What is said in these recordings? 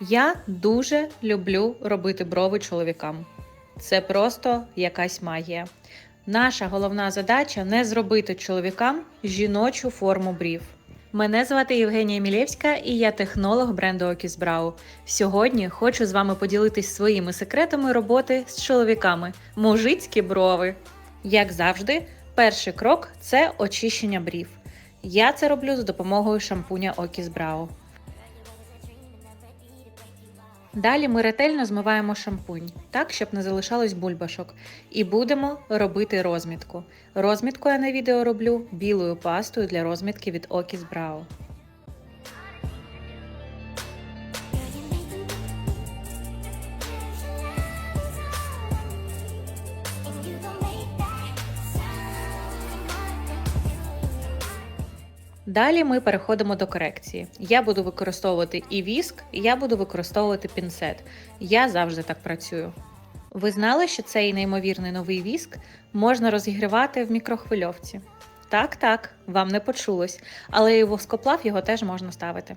Я дуже люблю робити брови чоловікам. Це просто якась магія. Наша головна задача не зробити чоловікам жіночу форму брів. Мене звати Євгенія Мілєвська і я технолог бренду Окіс Брау. Сьогодні хочу з вами поділитись своїми секретами роботи з чоловіками мужицькі брови. Як завжди, перший крок це очищення брів. Я це роблю з допомогою шампуня Окіс Брау. Далі ми ретельно змиваємо шампунь, так, щоб не залишалось бульбашок. І будемо робити розмітку. Розмітку я на відео роблю білою пастою для розмітки від Окіс Брау. Далі ми переходимо до корекції. Я буду використовувати і віск, і я буду використовувати пінцет. Я завжди так працюю. Ви знали, що цей неймовірний новий віск можна розігрівати в мікрохвильовці? Так, так, вам не почулось, але і воскоплав його теж можна ставити.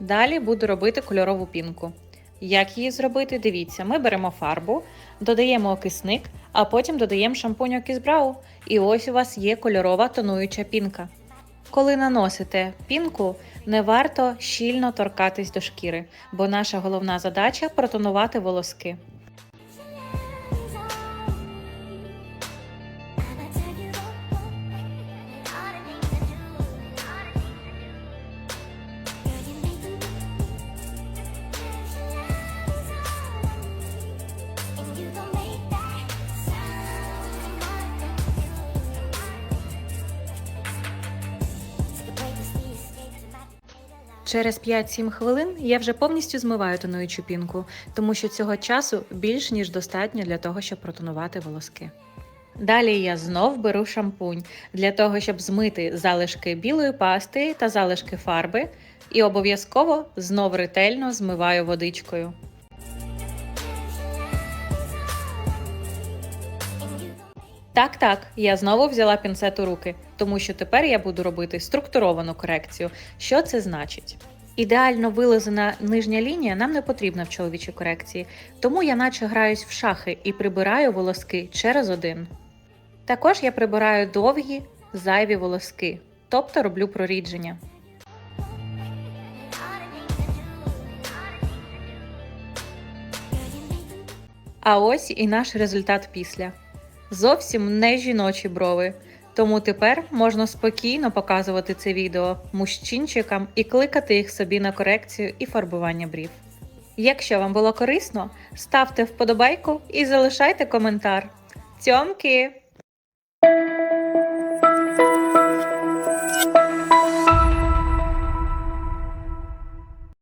Далі буду робити кольорову пінку. Як її зробити? Дивіться, ми беремо фарбу, додаємо окисник, а потім додаємо шампунь окісбрау. І ось у вас є кольорова тонуюча пінка. Коли наносите пінку, не варто щільно торкатись до шкіри, бо наша головна задача протонувати волоски. Через 5-7 хвилин я вже повністю змиваю тонуючу пінку, тому що цього часу більш ніж достатньо для того, щоб протонувати волоски. Далі я знов беру шампунь для того, щоб змити залишки білої пасти та залишки фарби, і обов'язково знов ретельно змиваю водичкою. Так, так, я знову взяла пінцет у руки, тому що тепер я буду робити структуровану корекцію. Що це значить? Ідеально вилизана нижня лінія нам не потрібна в чоловічій корекції, тому я наче граюсь в шахи і прибираю волоски через один. Також я прибираю довгі зайві волоски, тобто роблю прорідження. А ось і наш результат після. Зовсім не жіночі брови. Тому тепер можна спокійно показувати це відео мужчинчикам і кликати їх собі на корекцію і фарбування брів. Якщо вам було корисно, ставте вподобайку і залишайте коментар. Цьомки!